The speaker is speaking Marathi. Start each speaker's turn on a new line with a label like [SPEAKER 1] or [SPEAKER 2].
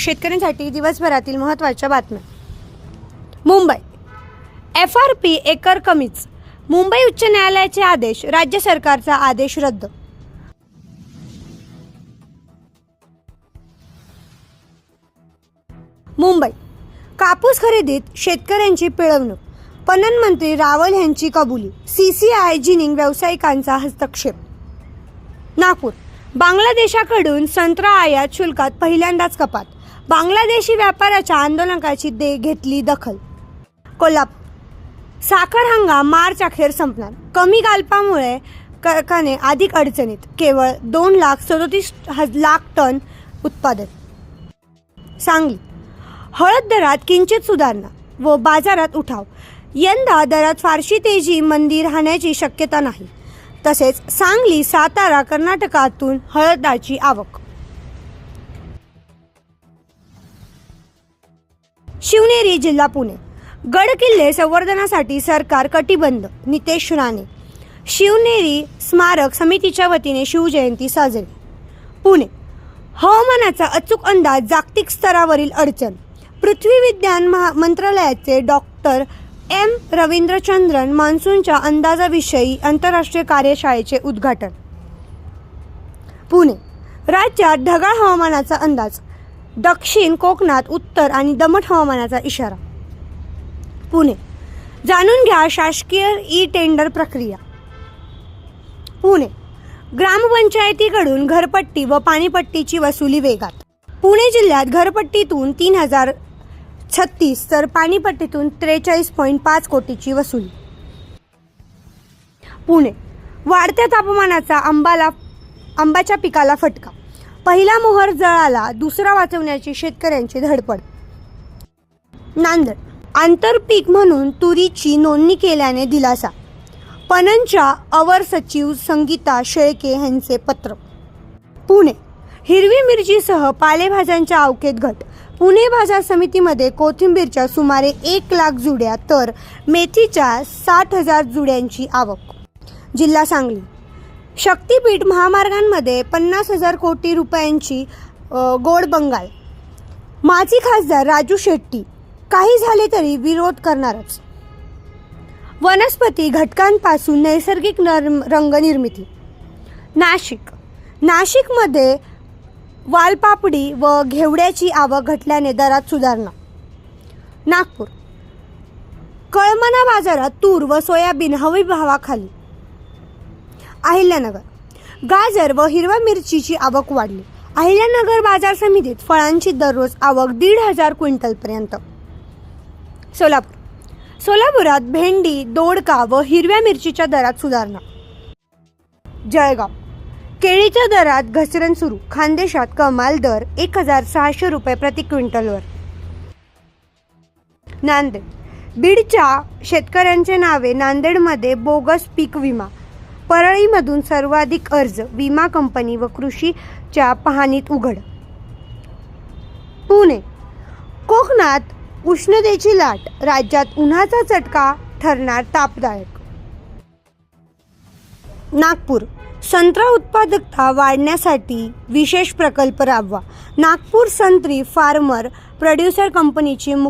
[SPEAKER 1] शेतकऱ्यांसाठी दिवसभरातील महत्त्वाच्या बातम्या. मुंबई. एफ आर पी एकर कमीच. मुंबई उच्च न्यायालयाचे आदेश राज्य सरकारचा आदेश रद्द. मुंबई. कापूस खरेदीत शेतकऱ्यांची पिळवणूक. पणन मंत्री रावल यांची कबुली सी सी आय जिनिंग व्यावसायिकांचा हस्तक्षेप. नागपूर. बांगलादेशाकडून संत्रा आयात शुल्कात पहिल्यांदाच कपात. बांगलादेशी व्यापाऱ्याच्या आंदोलकाची दे घेतली दखल. कोल्हापूर साखर हंगाम मार्च अखेर संपणार. कमी गालपामुळे कारखाने अधिक अडचणीत. केवळ दोन लाख सदोतीस लाख टन उत्पादन. सांगली. हळद दरात किंचित सुधारणा व बाजारात उठाव. यंदा दरात फारशी तेजी मंदी राहण्याची शक्यता नाही. तसेच सांगली सातारा कर्नाटकातून हळदाची आवक. शिवनेरी जिल्हा पुणे. गड किल्ले संवर्धनासाठी सरकार कटिबंध नितेश राणे. शिवनेरी स्मारक समितीच्या वतीने शिवजयंती साजरी. पुणे. हवामानाचा अचूक अंदाज जागतिक स्तरावरील अडचण. पृथ्वी विज्ञान महा मंत्रालयाचे डॉक्टर एम. रवींद्रचंद्रन मान्सूनच्या अंदाजाविषयी आंतरराष्ट्रीय कार्यशाळेचे उद्घाटन. पुणे. राज्यात ढगाळ हवामानाचा अंदाज. दक्षिण कोकणात उत्तर आणि दमट हवामानाचा इशारा. पुणे. जाणून घ्या शासकीय ई टेंडर प्रक्रिया. पुणे. ग्रामपंचायतीकडून घरपट्टी व पाणीपट्टीची वसुली वेगात. पुणे जिल्ह्यात घरपट्टीतून तीन हजार छत्तीस तर पाणीपट्टीतून त्रेचाळीस पॉईंट पाच कोटीची वसुली. पुणे. वाढत्या तापमानाचा आंबाला आंबाच्या पिकाला फटका. पहिला मोहर जळाला दुसरा वाचवण्याची शेतकऱ्यांची धडपड. नांदेड. आंतरपीक म्हणून तुरीची नोंदणी केल्याने दिलासा. पणनच्या अवर सचिव संगीता शेळके यांचे पत्र. पुणे. हिरवी मिरचीसह पालेभाज्यांच्या अवकेत घट. पुणे बाजार समितीमध्ये कोथिंबीरच्या सुमारे एक लाख जुड्या तर मेथीच्या साठ हजार जुड्यांची आवक. जिल्हा सांगली. शक्तीपीठ महामार्गांमध्ये पन्नास हजार कोटी रुपयांची गोड बंगाल. माजी खासदार राजू शेट्टी काही झाले तरी विरोध करणारच. वनस्पती घटकांपासून नैसर्गिक नर रंगनिर्मिती नाशिक. नाशिकमध्ये वालपापडी व घेवड्याची आवक घटल्याने दरात सुधारणा. नागपूर. कळमना बाजारात तूर व सोयाबीन हवी भावाखाली. अहिल्यानगर. गाजर व हिरव्या मिरचीची आवक वाढली. अहिल्यानगर बाजार समितीत फळांची दररोज आवक दीड हजार क्विंटलपर्यंत सोलापूर. सोलापुरात भेंडी दोडका व हिरव्या मिरचीच्या दरात सुधारणा. जळगाव. केळीच्या दरात घसरण सुरू. खानदेशात कमाल दर एक हजार सहाशे रुपये प्रति क्विंटलवर. नांदेड. बीडच्या शेतकऱ्यांचे नावे नांदेडमध्ये बोगस पीक विमा. परळीमधून सर्वाधिक अर्ज विमा कंपनी व कृषीच्या पाहणीत उघड. पुणे. कोकणात उष्णतेची लाट राज्यात उन्हाचा चटका ठरणार तापदायक. नागपूर. संत्रा उत्पादकता वाढण्यासाठी विशेष प्रकल्प राबवा. नागपूर संत्री फार्मर प्रोड्युसर कंपनीची मुख्य